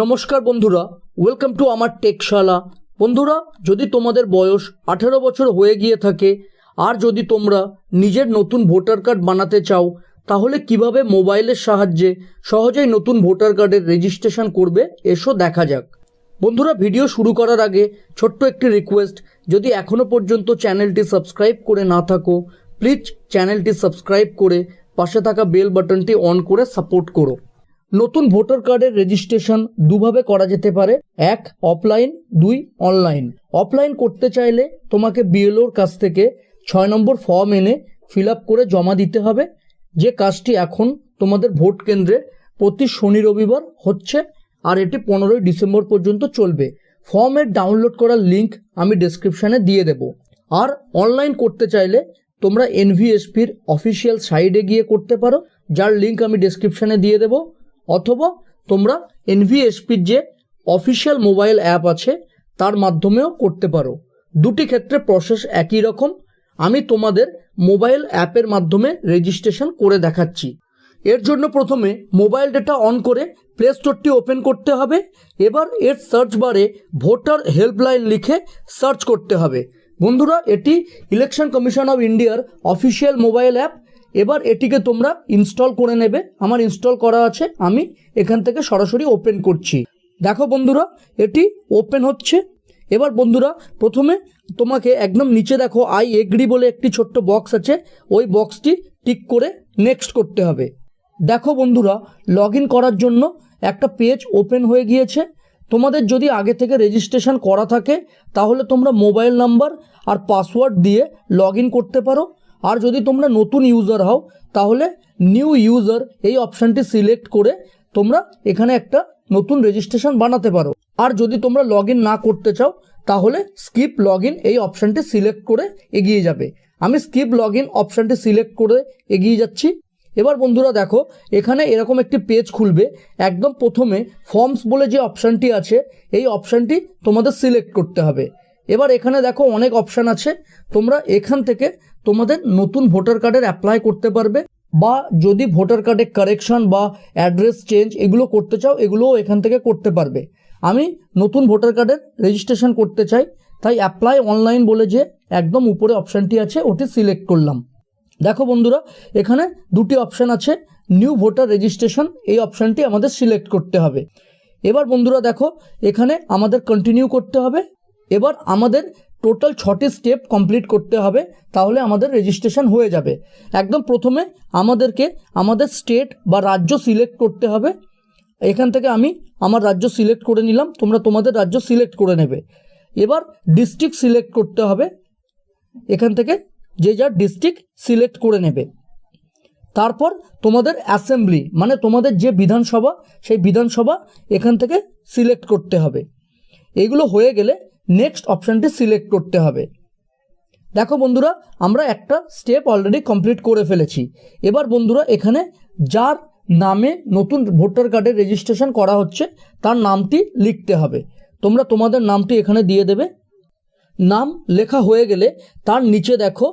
নমস্কার বন্ধুরা welcome to আমার টেকশালা। বন্ধুরা, যদি তোমাদের বয়স আঠেরো বছর হয়ে গিয়ে থাকে, আর যদি তোমরা নিজের নতুন ভোটার কার্ড বানাতে চাও, তাহলে কীভাবে মোবাইলের সাহায্যে সহজেই নতুন ভোটার কার্ডের রেজিস্ট্রেশন করবে, এসো দেখা যাক। বন্ধুরা ভিডিও শুরু করার আগে ছোট্ট একটি রিকোয়েস্ট যদি এখনও পর্যন্ত চ্যানেলটি সাবস্ক্রাইব করে না থাকো প্লিজ চ্যানেলটি সাবস্ক্রাইব করে পাশে থাকা বেল বাটনটি অন করে সাপোর্ট করো। নতুন ভোটার কার্ডের রেজিস্ট্রেশন দুভাবে করা যেতে পারে। এক অফলাইন দুই অনলাইন অফলাইন করতে চাইলে তোমাকে বিএলওর কাছ থেকে ছয় নম্বর ফর্ম এনে ফিল করে জমা দিতে হবে। যে কাজটি এখন তোমাদের ভোট কেন্দ্রে প্রতি শনি রবিবার হচ্ছে, আর এটি পনেরোই ডিসেম্বর পর্যন্ত চলবে। ফর্মের ডাউনলোড করার লিঙ্ক আমি ডেসক্রিপশানে দিয়ে দেব। আর অনলাইন করতে চাইলে তোমরা এনভিএসপির অফিসিয়াল সাইডে গিয়ে করতে পারো। যার লিঙ্ক আমি ডেসক্রিপশানে দিয়ে দেবো। অথবা তোমরা এনভিএসপির যে অফিসিয়াল মোবাইল অ্যাপ আছে, তার মাধ্যমেও করতে পারো। দুটি ক্ষেত্রে প্রসেস একই রকম। আমি তোমাদের মোবাইল অ্যাপের মাধ্যমে রেজিস্ট্রেশন করে দেখাচ্ছি। এর জন্য প্রথমে মোবাইল ডেটা অন করে প্লে স্টোরটি ওপেন করতে হবে। এবার এর সার্চ বারে ভোটার হেল্পলাইন লিখে সার্চ করতে হবে। বন্ধুরা, এটি ইলেকশন কমিশন অফ ইন্ডিয়ার অফিসিয়াল মোবাইল অ্যাপ এবার এটিকে তোমরা ইনস্টল করে নেবে। আমার ইনস্টল করা আছে, আমি এখান থেকে সরাসরি ওপেন করছি। দেখো বন্ধুরা, এটি ওপেন হচ্ছে। এবার বন্ধুরা, প্রথমে তোমাকে একদম নিচে দেখো আই এগ্রি বলে একটি ছোট্ট বক্স আছে। ওই বক্সটি টিক করে নেক্সট করতে হবে। দেখো বন্ধুরা লগ করার জন্য একটা পেজ ওপেন হয়ে গিয়েছে। তোমাদের যদি আগে থেকে রেজিস্ট্রেশন করা থাকে, তাহলে তোমরা মোবাইল নাম্বার আর পাসওয়ার্ড দিয়ে লগ করতে পারো। আর যদি তোমরা নতুন ইউজার হও, তাহলে নিউ ইউজার এই অপশানটি সিলেক্ট করে তোমরা এখানে একটা নতুন রেজিস্ট্রেশন বানাতে পারো। আর যদি তোমরা লগ না করতে চাও, তাহলে স্কিপ লগ এই অপশানটি সিলেক্ট করে এগিয়ে যাবে। আমি স্কিপ লগ ইন অপশানটি সিলেক্ট করে এগিয়ে যাচ্ছি। এবার বন্ধুরা দেখো, এখানে এরকম একটি পেজ খুলবে। একদম প্রথমে ফর্মস বলে যে অপশানটি আছে, এই অপশানটি তোমাদের সিলেক্ট করতে হবে। এবার এখানে দেখো অনেক অপশান আছে। তোমরা এখান থেকে তোমাদের নতুন ভোটার কার্ডের অ্যাপ্লাই করতে পারবে বা যদি ভোটার কার্ডে কারেকশন বা অ্যাড্রেস চেঞ্জ এগুলো করতে চাও, এগুলোও এখান থেকে করতে পারবে। আমি নতুন ভোটার কার্ডের রেজিস্ট্রেশন করতে চাই, তাই অ্যাপ্লাই অনলাইন বলে যে একদম উপরে অপশানটি আছে, ওটি সিলেক্ট করলাম। দেখো বন্ধুরা, এখানে দুটি অপশান আছে নিউ ভোটার রেজিস্ট্রেশন এই অপশানটি আমাদের সিলেক্ট করতে হবে। এবার বন্ধুরা দেখো, এখানে আমাদের কন্টিনিউ করতে হবে। এবার আমাদের টোটাল ছটি স্টেপ কমপ্লিট করতে হবে, তাহলে আমাদের রেজিস্ট্রেশন হয়ে যাবে। একদম প্রথমে আমাদেরকে আমাদের স্টেট বা রাজ্য সিলেক্ট করতে হবে। এখান থেকে আমি আমার রাজ্য সিলেক্ট করে নিলাম, তোমরা তোমাদের রাজ্য সিলেক্ট করে নেবে। এবার ডিস্ট্রিক্ট সিলেক্ট করতে হবে, এখান থেকে যে যার ডিস্ট্রিক্ট সিলেক্ট করে নেবে। তারপর তোমাদের অ্যাসেম্বলি মানে তোমাদের যে বিধানসভা, সেই বিধানসভা এখান থেকে সিলেক্ট করতে হবে। এগুলো হয়ে গেলে নেক্সট অপশানটি সিলেক্ট করতে হবে। দেখো বন্ধুরা, আমরা একটা স্টেপ অলরেডি কমপ্লিট করে ফেলেছি। এবার বন্ধুরা, এখানে যার নামে নতুন ভোটার কার্ডের রেজিস্ট্রেশন করা হচ্ছে, তার নামটি লিখতে হবে। তোমরা তোমাদের নামটি এখানে দিয়ে দেবে। নাম লেখা হয়ে গেলে তার নিচে দেখো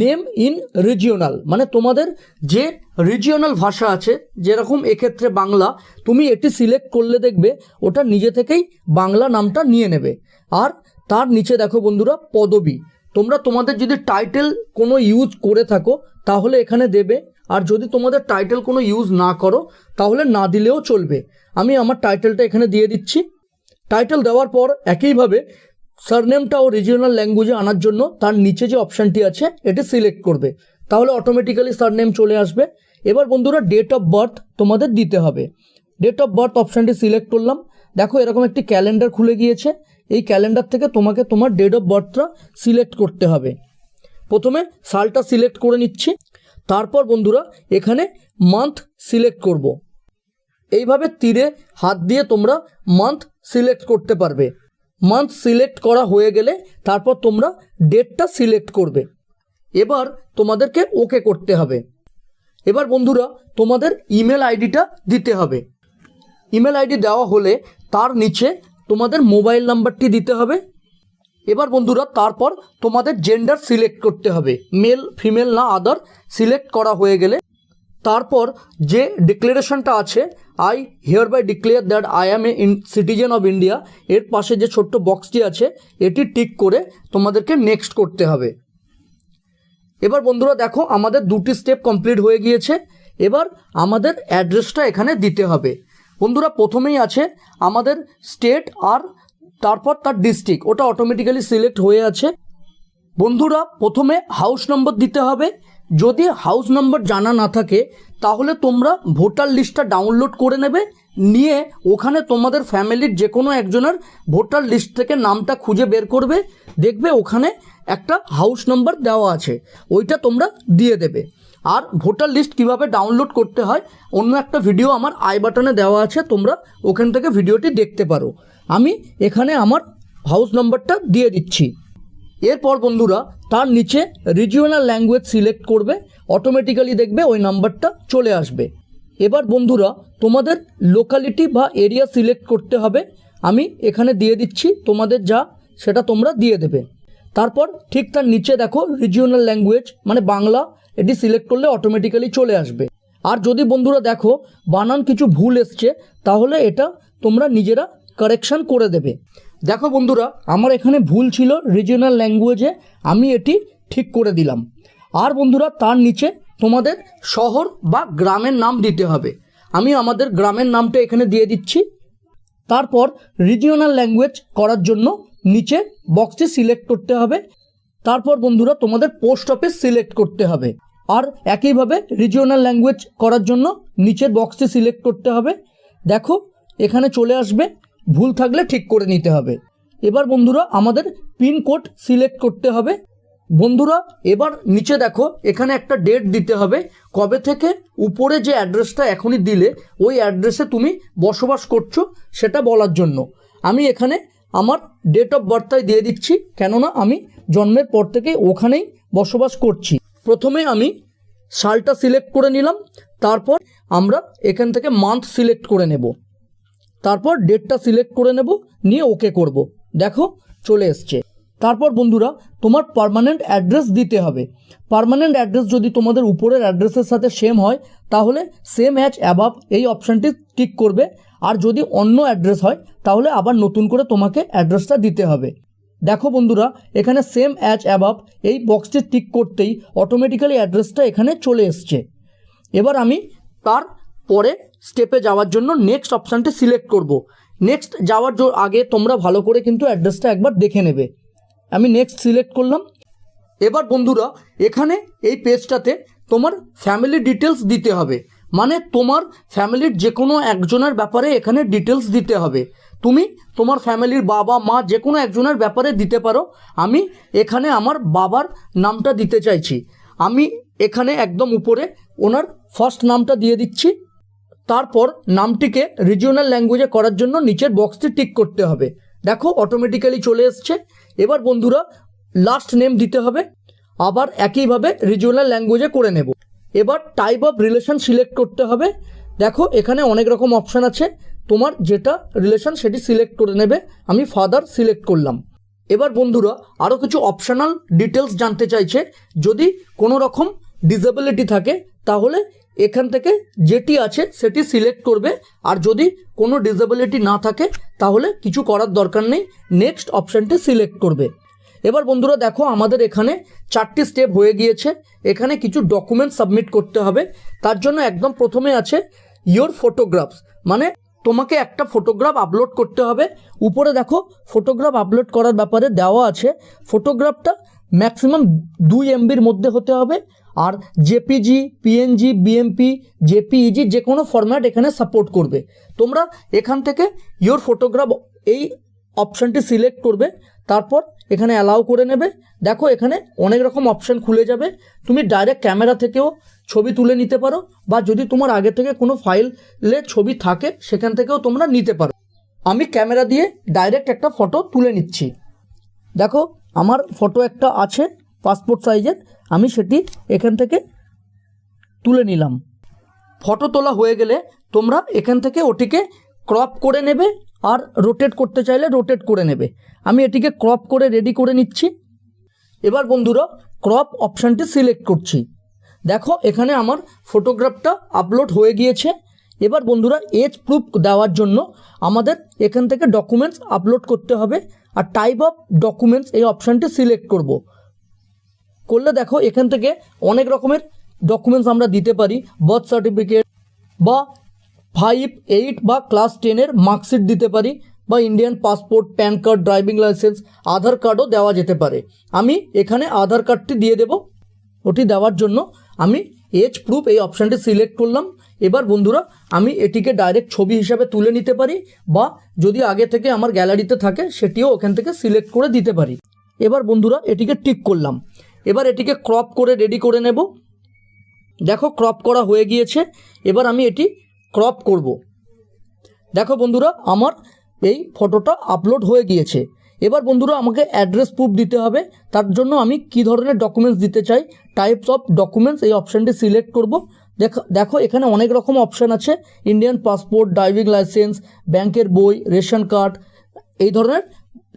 নেম ইন রিজিওনাল মানে তোমাদের যে রিজিওনাল ভাষা আছে, যেরকম এক্ষেত্রে বাংলা, তুমি এটি সিলেক্ট করলে দেখবে, ওটা নিজে থেকেই বাংলা নামটা নিয়ে নেবে। আর তার নিচে দেখো বন্ধুরা, পদবি। তোমরা তোমাদের যদি টাইটেল কোনো ইউজ করে থাকো, তাহলে এখানে দেবে। আর যদি তোমাদের টাইটেল কোনো ইউজ না করো, তাহলে না দিলেও চলবে। আমি আমার টাইটেলটা এখানে দিয়ে দিচ্ছি। টাইটেল দেওয়ার পর একইভাবে সারনেমটা ও রিজিওনাল ল্যাঙ্গুয়েজে আনার জন্য তার নিচে যে অপশানটি আছে, এটি সিলেক্ট করবে। তাহলে অটোমেটিক্যালি সারনেম চলে আসবে। এবার বন্ধুরা ডেট অফ বার্থ তোমাদের দিতে হবে। ডেট অফ বার্থ অপশানটি সিলেক্ট করলাম। দেখো এরকম একটি ক্যালেন্ডার খুলে গিয়েছে। এই ক্যালেন্ডার থেকে তোমাকে তোমার ডেট অফ বার্থটা সিলেক্ট করতে হবে। প্রথমে সালটা সিলেক্ট করে নিচ্ছি, তারপর বন্ধুরা এখানে মান্থ সিলেক্ট করব। এইভাবে তীরে হাত দিয়ে তোমরা মান্থ সিলেক্ট করতে পারবে। মান্থ সিলেক্ট করা হয়ে গেলে তারপর তোমরা ডেটটা সিলেক্ট করবে। এবার তোমাদেরকে ওকে করতে হবে। এবার বন্ধুরা তোমাদের ইমেল আইডিটা দিতে হবে। ইমেল আইডি দেওয়া হলে তার নিচে তোমাদের মোবাইল নাম্বারটি দিতে হবে। এবার বন্ধুরা, তারপর তোমাদের জেন্ডার সিলেক্ট করতে হবে। মেল ফিমেল না আদার সিলেক্ট করা হয়ে গেলে। তারপর যে ডিক্লারেশনটা আছে I hereby declare that I am a citizen of India এর পাশে যে ছোট্ট বক্সটি আছে, এটি টিক করে তোমাদেরকে নেক্সট করতে হবে। এবার বন্ধুরা, দেখো, আমাদের দুটি স্টেপ কমপ্লিট হয়ে গিয়েছে। এবার আমাদের অ্যাড্রেসটা এখানে দিতে হবে। বন্ধুরা প্রথমেই আছে আমাদের স্টেট আর তারপর তার ডিস্ট্রিক্ট, ওটা অটোমেটিক্যালি সিলেক্ট হয়ে আছে। বন্ধুরা প্রথমে হাউস নম্বর দিতে হবে। যদি হাউস নম্বর জানা না থাকে, তাহলে তোমরা ভোটার লিস্টটা ডাউনলোড করে নেবে, নিয়ে ওখানে তোমাদের ফ্যামিলির যে কোনো একজনের ভোটার লিস্ট থেকে নামটা খুঁজে বের করবে। দেখবে ওখানে একটা হাউস নম্বর দেওয়া আছে, ওইটা তোমরা দিয়ে দেবে। আর ভোটার লিস্ট কীভাবে ডাউনলোড করতে হয়, অন্য একটা ভিডিও আমার আই বাটনে দেওয়া আছে, তোমরা ওখান থেকে ভিডিওটি দেখতে পারো। আমি এখানে আমার হাউস নম্বরটা দিয়ে দিচ্ছি। এরপর বন্ধুরা, তার নিচে রিজিওনাল ল্যাঙ্গুয়েজ সিলেক্ট করবে অটোমেটিক্যালি দেখবে ওই নাম্বারটা চলে আসবে। এবার বন্ধুরা, তোমাদের লোকালিটি বা এরিয়া সিলেক্ট করতে হবে। আমি এখানে দিয়ে দিচ্ছি, তোমাদের যা, সেটা তোমরা দিয়ে দেবে। তারপর ঠিক তার নিচে দেখো রিজিওনাল ল্যাঙ্গুয়েজ মানে বাংলা এটি সিলেক্ট করলে অটোমেটিক্যালি চলে আসবে। আর যদি বন্ধুরা দেখো, বানান কিছু ভুল এসছে, তাহলে এটা তোমরা নিজেরা কারেকশান করে দেবে। দেখো বন্ধুরা, আমার এখানে ভুল ছিল রিজিওনাল ল্যাঙ্গুয়েজে আমি এটি ঠিক করে দিলাম। আর বন্ধুরা, তার নিচে তোমাদের শহর বা গ্রামের নাম দিতে হবে। আমি আমাদের গ্রামের নামটা এখানে দিয়ে দিচ্ছি। তারপর রিজিওনাল ল্যাঙ্গুয়েজ করার জন্য নিচে বক্সটি সিলেক্ট করতে হবে। তারপর বন্ধুরা তোমাদের পোস্ট অফিস সিলেক্ট করতে হবে। আর একইভাবে রিজিওনাল ল্যাঙ্গুয়েজ করার জন্য নিচের বক্সটি সিলেক্ট করতে হবে। দেখো, এখানে চলে আসবে, ভুল থাকলে ঠিক করে নিতে হবে। এবার বন্ধুরা আমাদের পিনকোড সিলেক্ট করতে হবে। বন্ধুরা, এবার নিচে দেখো, এখানে একটা ডেট দিতে হবে। কবে থেকে উপরে যে অ্যাড্রেসটা এখনই দিলে, ওই অ্যাড্রেসে তুমি বসবাস করছ সেটা বলার জন্য। আমি এখানে আমার ডেট অফ বার্থটাই দিয়ে দিচ্ছি, কেননা আমি জন্মের পর থেকে ওখানেই বসবাস করছি। প্রথমে আমি সালটা সিলেক্ট করে নিলাম, তারপর আমরা এখান থেকে মান্থ সিলেক্ট করে নেব। তারপর ডেটটা সিলেক্ট করে নেব, নিয়ে ওকে করব। দেখো, চলে এসছে। তারপর বন্ধুরা, তোমার পারমানেন্ট অ্যাড্রেস দিতে হবে। পার্মানেন্ট অ্যাড্রেস যদি তোমাদের উপরের অ্যাড্রেসের সাথে সেম হয়, তাহলে সেম অ্যাচ অ্যাবাভ এই অপশানটি টিক করবে। আর যদি অন্য অ্যাড্রেস হয়, তাহলে আবার নতুন করে তোমাকে অ্যাড্রেসটা দিতে হবে। দেখো বন্ধুরা, এখানে সেম অ্যাচ অ্যাবাভ এই বক্সটি টিক করতেই অটোমেটিক্যালি অ্যাড্রেসটা এখানে চলে এসছে। এবার আমি তার পরে স্টেপে যাওয়ার জন্য নেক্সট অপশানটি সিলেক্ট করব। নেক্সট যাওয়ার আগে তোমরা ভালো করে কিন্তু অ্যাড্রেসটা একবার দেখে নেবে। আমি নেক্সট সিলেক্ট করলাম। এবার বন্ধুরা, এখানে এই পেজটাতে তোমার ফ্যামিলি ডিটেলস দিতে হবে। মানে তোমার ফ্যামিলির যে কোনো একজনের ব্যাপারে এখানে ডিটেলস দিতে হবে। তুমি তোমার ফ্যামিলির বাবা, মা যে কোনো একজনের ব্যাপারে দিতে পারো। আমি এখানে আমার বাবার নামটা দিতে চাইছি। আমি এখানে একদম উপরে ওনার ফার্স্ট নামটা দিয়ে দিচ্ছি। তারপর নামটিকে রিজিওনাল ল্যাঙ্গুয়েজে করার জন্য নিচের বক্সটি টিক করতে হবে। দেখো অটোমেটিক্যালি চলে এসছে। এবার বন্ধুরা লাস্ট নেম দিতে হবে। আবার একইভাবে রিজিওনাল ল্যাঙ্গুয়েজে করে নেব। এবার টাইপ অফ রিলেশন সিলেক্ট করতে হবে। দেখো, এখানে অনেক রকম অপশান আছে। তোমার যেটা রিলেশন সেটি সিলেক্ট করে নেবে, আমি ফাদার সিলেক্ট করলাম। এবার বন্ধুরা আরও কিছু অপশনাল ডিটেলস জানতে চাইছে। যদি কোনো রকম ডিসেবিলিটি থাকে, তাহলে এখান থেকে যেটি আছে সেটি সিলেক্ট করবে। আর যদি কোনো ডিসেবিলিটি না থাকে, তাহলে কিছু করার দরকার নেই নেক্সট অপশানটি সিলেক্ট করবে। এবার বন্ধুরা, দেখো আমাদের এখানে চারটি স্টেপ হয়ে গিয়েছে। এখানে কিছু ডকুমেন্ট সাবমিট করতে হবে। তার জন্য একদম প্রথমে আছে ইয়োর ফটোগ্রাফস মানে তোমাকে একটা ফটোগ্রাফ আপলোড করতে হবে। উপরে দেখো ফটোগ্রাফ আপলোড করার ব্যাপারে দেওয়া আছে। ফটোগ্রাফটা ম্যাক্সিমাম দুই এমবির মধ্যে হতে হবে। আর জেপিজি পিএনজি বিএমপি জেপিইজি যে কোনো ফরম্যাট এখানে সাপোর্ট করবে। তোমরা এখান থেকে ইয়োর ফটোগ্রাফ এই অপশানটি সিলেক্ট করবে। তারপর এখানে অ্যালাউ করে নেবে। দেখো এখানে অনেক রকম অপশান খুলে যাবে। তুমি ডাইরেক্ট ক্যামেরা থেকেও ছবি তুলে নিতে পারো বা যদি তোমার আগে থেকে কোনো ফাইলে ছবি থাকে, সেখান থেকেও তোমরা নিতে পারো। আমি ক্যামেরা দিয়ে ডাইরেক্ট একটা ফটো তুলে নিচ্ছি। দেখো, আমার ফটো একটা আছে পাসপোর্ট সাইজের আমি সেটি এখান থেকে তুলে নিলাম। ফটো তোলা হয়ে গেলে তোমরা এখান থেকে ওটিকে ক্রপ করে নেবে আর রোটেট করতে চাইলে রোটেট করে নেবে। আমি এটিকে ক্রপ করে রেডি করে নিচ্ছি। এবার বন্ধুরা ক্রপ অপশানটি সিলেক্ট করছি। দেখো, এখানে আমার ফটোগ্রাফটা আপলোড হয়ে গিয়েছে। এবার বন্ধুরা এজ প্রুফ দেওয়ার জন্য আমাদের এখান থেকে ডকুমেন্টস আপলোড করতে হবে আর টাইপ অফ ডকুমেন্টস এই অপশানটি সিলেক্ট করব। করলে দেখো, এখান থেকে অনেক রকমের ডকুমেন্টস আমরা দিতে পারি। বার্থ সার্টিফিকেট বা ফাইভ এইট বা ক্লাস টেনের মার্কশিট দিতে পারি বা Indian passport PAN card driving licence Aadhaar কার্ডও দেওয়া যেতে পারে। আমি এখানে আধার কার্ডটি দিয়ে দেব। ওটি দেওয়ার জন্য আমি এজ প্রুফ এই অপশানটি সিলেক্ট করলাম। এবার বন্ধুরা, আমি এটিকে ডাইরেক্ট ছবি হিসাবে তুলে নিতে পারি বা যদি আগে থেকে আমার গ্যালারিতে থাকে, সেটিও ওখান থেকে সিলেক্ট করে দিতে পারি। এবার বন্ধুরা, এটিকে টিক করলাম। এবার এটিকে ক্রপ করে রেডি করে নেব। দেখো ক্রপ করা হয়ে গিয়েছে। এবার আমি এটি ক্রপ করব। দেখো বন্ধুরা, আমার এই ফটোটা আপলোড হয়ে গিয়েছে। এবার বন্ধুরা আমাকে অ্যাড্রেস প্রুফ দিতে হবে। তার জন্য আমি কি ধরনের ডকুমেন্টস দিতে চাই? টাইপস অফ ডকুমেন্টস এই অপশানটি সিলেক্ট করব। দেখো দেখো, এখানে অনেক রকম অপশান আছে। ইন্ডিয়ান পাসপোর্ট ড্রাইভিং লাইসেন্স ব্যাংকের বই রেশন কার্ড এই ধরনের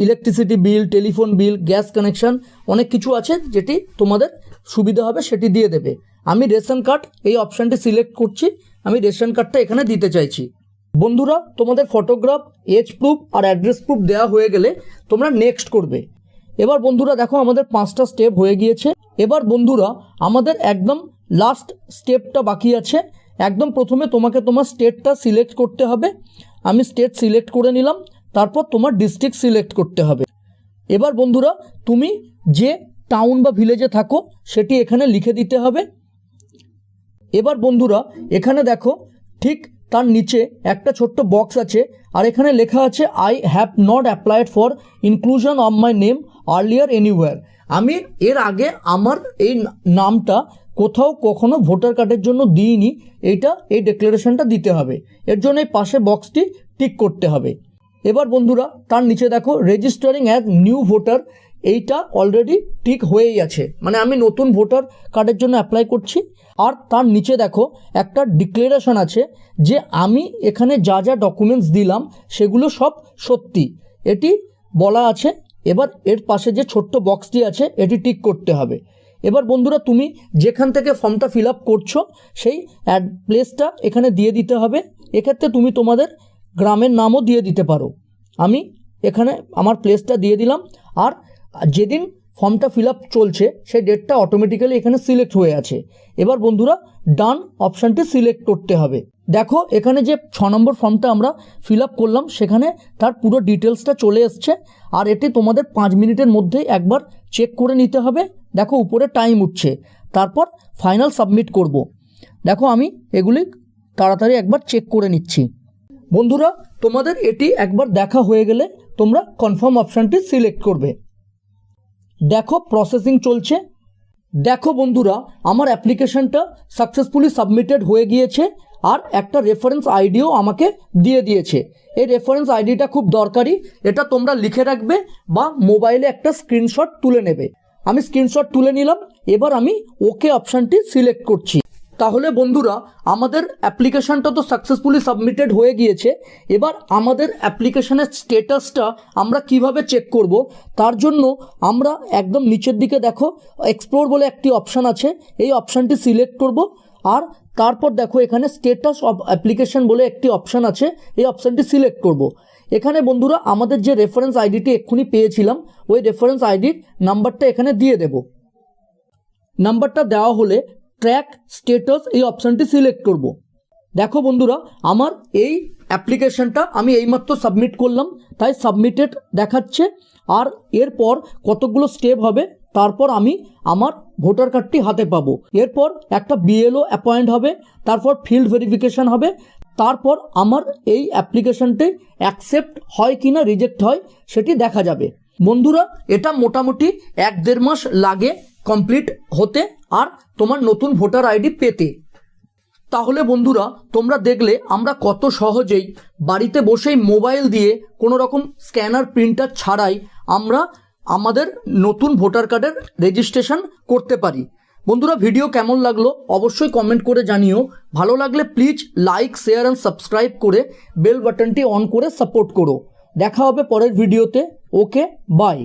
electricity bill telephone bill gas connection অনেক কিছু আছে যেটি তোমাদের সুবিধা হবে, সেটি দিয়ে দেবে। আমি রেশন কার্ড এই অপশানটি সিলেক্ট করছি। আমি রেশন কার্ডটা এখানে দিতে চাইছি। বন্ধুরা, তোমাদের ফটোগ্রাফ এজ প্রুফ আর অ্যাড্রেস প্রুফ দেওয়া হয়ে গেলে তোমরা নেক্সট করবে। এবার বন্ধুরা, দেখো আমাদের পাঁচটা স্টেপ হয়ে গিয়েছে। এবার বন্ধুরা, আমাদের একদম লাস্ট স্টেপটা বাকি আছে। একদম প্রথমে তোমাকে তোমার স্টেটটা সিলেক্ট করতে হবে। আমি স্টেট সিলেক্ট করে নিলাম, তারপর তোমার ডিস্ট্রিক্ট সিলেক্ট করতে হবে। এবার বন্ধুরা, তুমি যে টাউন বা ভিলেজে থাকো, সেটি এখানে লিখে দিতে হবে। এবার বন্ধুরা, এখানে দেখো, ঠিক তার নিচে একটা ছোট্ট বক্স আছে আর এখানে লেখা আছে I have not applied for inclusion of my name earlier anywhere আমি এর আগে আমার এই নামটা কোথাও কখনো ভোটার কার্ডের জন্য দিইনি এইটা এই ডিক্লারেশনটা দিতে হবে। এর জন্য এই পাশে বক্সটি টিক করতে হবে। এবার বন্ধুরা, তার নিচে দেখো রেজিস্টারিং অ্যাজ নিউ ভোটার এইটা অলরেডি ঠিক হয়েই আছে। মানে আমি নতুন ভোটার কার্ডের জন্য অ্যাপ্লাই করছি। আর তার নিচে দেখো, একটা ডিক্লারেশন আছে যে আমি এখানে যা যা ডকুমেন্টস দিলাম, সেগুলো সব সত্যি। এটি বলা আছে, এবার এর পাশে যে ছোট্ট বক্সটি আছে, এটি টিক করতে হবে। এবার বন্ধুরা, তুমি যেখান থেকে ফর্মটা ফিল আপ করছ, সেই অ্যাড প্লেসটা এখানে দিয়ে দিতে হবে। এক্ষেত্রে তুমি তোমাদের গ্রামের নামও দিয়ে দিতে পারো। আমি এখানে আমার প্লেসটা দিয়ে দিলাম। আর যেদিন ফর্মটা ফিল আপ চলছে, সেই ডেটটা অটোমেটিক্যালি এখানে সিলেক্ট হয়ে আছে। এবার বন্ধুরা ডান অপশানটি সিলেক্ট করতে হবে। দেখো, এখানে যে ছ নম্বর ফর্মটা আমরা ফিল আপ করলাম, সেখানে তার পুরো ডিটেলসটা চলে এসছে। আর এটি তোমাদের পাঁচ মিনিটের মধ্যেই একবার চেক করে নিতে হবে। দেখো, উপরে টাইম উঠছে। তারপর ফাইনাল সাবমিট করব। দেখো, আমি এগুলি তাড়াতাড়ি একবার চেক করে নিচ্ছি। বন্ধুরা, তোমাদের এটি একবার দেখা হয়ে গেলে তোমরা কনফার্ম অপশানটি সিলেক্ট করবে। দেখো প্রসেসিং চলছে। দেখো বন্ধুরা, আমার অ্যাপ্লিকেশনটা সাকসেসফুলি সাবমিটেড হয়ে গিয়েছে আর একটা রেফারেন্স আইডিও আমাকে দিয়ে দিয়েছে। এই রেফারেন্স আইডিটা খুব দরকারি, এটা তোমরা লিখে রাখবে বা মোবাইলে একটা স্ক্রিনশট তুলে নেবে। আমি স্ক্রিনশট তুলে নিলাম, এবার আমি ওকে অপশানটি সিলেক্ট করছি। তাহলে বন্ধুরা, আমাদের অ্যাপ্লিকেশানটা তো সাকসেসফুলি সাবমিটেড হয়ে গিয়েছে। এবার আমাদের অ্যাপ্লিকেশানের স্টেটাসটা আমরা কীভাবে চেক করব, তার জন্য আমরা একদম নিচের দিকে দেখো এক্সপ্লোর বলে একটি অপশান আছে। এই অপশানটি সিলেক্ট করব, আর তারপর দেখো এখানে স্টেটাস অফ অ্যাপ্লিকেশন বলে একটি অপশান আছে, এই অপশানটি সিলেক্ট করব। এখানে বন্ধুরা, আমাদের যে রেফারেন্স আইডিটি এক্ষুনি পেয়েছিলাম, ওই রেফারেন্স আইডির নাম্বারটা এখানে দিয়ে দেবো। নাম্বারটা দেওয়া হলে ট্র্যাক স্টেটাস এই অপশানটি সিলেক্ট করব। দেখো বন্ধুরা, আমার এই অ্যাপ্লিকেশনটা আমি এইমাত্র সাবমিট করলাম, তাই সাবমিটেড দেখাচ্ছে, আর এরপর কতগুলো স্টেপ হবে, তারপর আমি আমার ভোটার কার্ডটি হাতে পাবো এরপর একটা বিএলও অ্যাপয়েন্ট হবে, তারপর ফিল্ড ভেরিফিকেশন হবে, তারপর আমার এই অ্যাপ্লিকেশনটি অ্যাকসেপ্ট হয় কি না রিজেক্ট হয়, সেটি দেখা যাবে বন্ধুরা, এটা মোটামুটি এক দেড় মাস লাগে কমপ্লিট হতে আর তোমার নতুন ভোটার আইডি পেতে। তাহলে বন্ধুরা, তোমরা দেখলে আমরা কত সহজেই বাড়িতে বসেই মোবাইল দিয়ে কোনো রকম স্ক্যানার, প্রিন্টার ছাড়াই আমরা আমাদের নতুন ভোটার কার্ডের রেজিস্ট্রেশন করতে পারি। বন্ধুরা, ভিডিও কেমন লাগল অবশ্যই কমেন্ট করে জানিও। ভালো লাগলে please like, share and subscribe করে বেল বাটনটি অন করে সাপোর্ট করো। দেখা হবে পরের ভিডিওতে। Okay, bye.